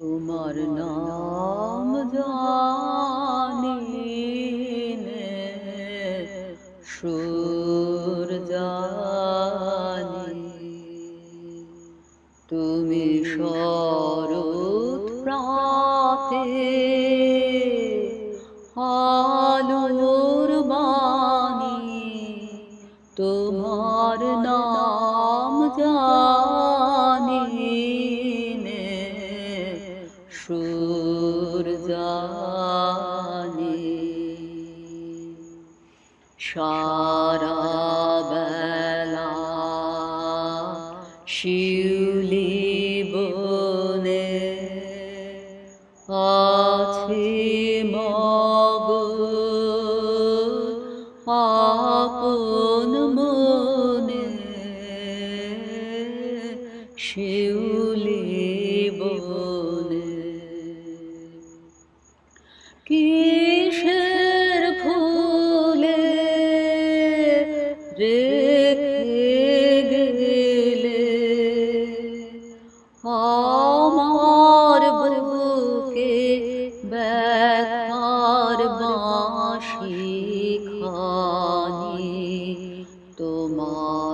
তোমার নাম জানি সুর জানি তুমি শরৎ প্রাতে আলোর বাণী তোমার নাম জানি সুর জানি। সারা বেলা শিউলি বনে আছে মগ আপন মনে। শিউলি কিসের ফুলে রেখে গেলে? আমার বুকে ব্যথার বাঁশি খানি তোমার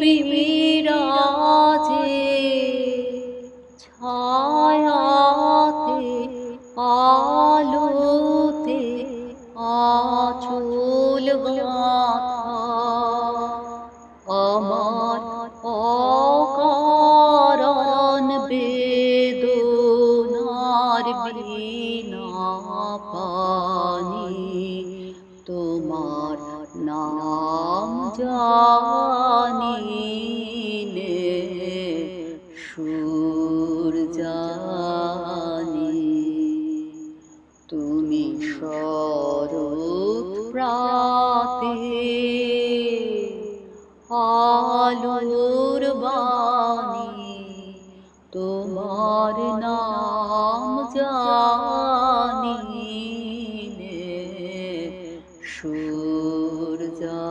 বিরাজে ছায়াতে আলোতে আচল আমার অকারণ বেদনার বিনা পানি তোমার নাম জানি। শরৎ প্রাতে আলোর বাণী তোমার নাম জানি সূর্যা